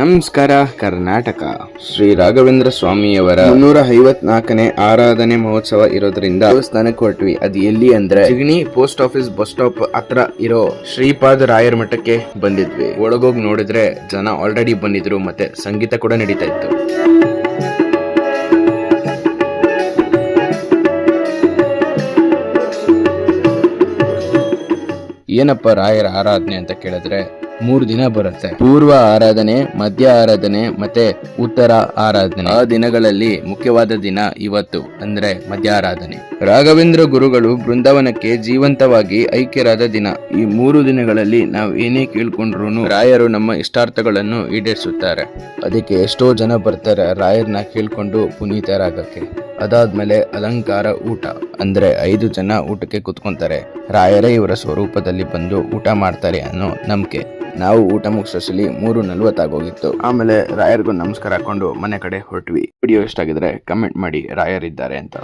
ನಮಸ್ಕಾರ, ಕರ್ನಾಟಕ. ಶ್ರೀ ರಾಘವೇಂದ್ರ ಸ್ವಾಮಿಯವರ ಮುನ್ನೂರ ಐವತ್ನಾಲ್ಕನೇ ಆರಾಧನೆ ಮಹೋತ್ಸವ ಇರೋದ್ರಿಂದ ದೇವಸ್ಥಾನಕ್ಕೆ ಹೊರಟ್ವಿ. ಅದು ಎಲ್ಲಿ ಅಂದ್ರೆ ಸಿಗಣಿ ಪೋಸ್ಟ್ ಆಫೀಸ್ ಬಸ್ ಸ್ಟಾಪ್ ಹತ್ರ ಇರೋ ಶ್ರೀಪಾದ ರಾಯರ ಮಠಕ್ಕೆ ಬಂದಿದ್ವಿ. ಒಳಗೋಗಿ ನೋಡಿದ್ರೆ ಜನ ಆಲ್ರೆಡಿ ಬಂದಿದ್ರು ಮತ್ತೆ ಸಂಗೀತ ಕೂಡ ನಡೀತಾ ಇತ್ತು. ಏನಪ್ಪ ರಾಯರ ಆರಾಧನೆ ಅಂತ ಕೇಳಿದ್ರೆ ಮೂರು ದಿನ ಬರುತ್ತೆ. ಪೂರ್ವ ಆರಾಧನೆ ಮಧ್ಯ ಆರಾಧನೆ ಮತ್ತೆ ಉತ್ತರ ಆರಾಧನೆ. ಆ ದಿನಗಳಲ್ಲಿ ಮುಖ್ಯವಾದ ದಿನ ಇವತ್ತು ಅಂದ್ರೆ ಮಧ್ಯ ಆರಾಧನೆ. ರಾಘವೇಂದ್ರ ಗುರುಗಳು ಬೃಂದಾವನಕ್ಕೆ ಜೀವಂತವಾಗಿ ಐಕ್ಯರಾದ ದಿನ. ಈ ಮೂರು ದಿನಗಳಲ್ಲಿ ನಾವು ಏನೇ ಕೇಳ್ಕೊಂಡ್ರು ರಾಯರು ನಮ್ಮ ಇಷ್ಟಾರ್ಥಗಳನ್ನು ಈಡೇರಿಸುತ್ತಾರೆ. ಅದಕ್ಕೆ ಎಷ್ಟೋ ಜನ ಬರ್ತಾರೆ ರಾಯರ್ನ ಕೇಳ್ಕೊಂಡು ಪುನೀತರಾಗಕ್ಕೆ. ಅದಾದ್ಮೇಲೆ ಅಲಂಕಾರ ಊಟ. ಅಂದ್ರೆ ಐದು ಜನ ಊಟಕ್ಕೆ ಕುತ್ಕೊಂತಾರೆ. ರಾಯರೇ ಇವರ ಸ್ವರೂಪದಲ್ಲಿ ಬಂದು ಊಟ ಮಾಡ್ತಾರೆ ಅನ್ನೋ ನಂಬಿಕೆ. ನಾವು ಊಟ ಮುಗಿಸಲಿ ಮೂರು ನಲ್ವತ್ತಾಗೋಗಿತ್ತು. ಆಮೇಲೆ ರಾಯರ್ಗೂ ನಮಸ್ಕಾರ ಹಾಕೊಂಡು ಮನೆ ಕಡೆ ಹೊರಟ್ವಿ. ವಿಡಿಯೋ ಇಷ್ಟ ಆಗಿದ್ರೆ ಕಮೆಂಟ್ ಮಾಡಿ ರಾಯರಿದ್ದಾರೆ ಅಂತ.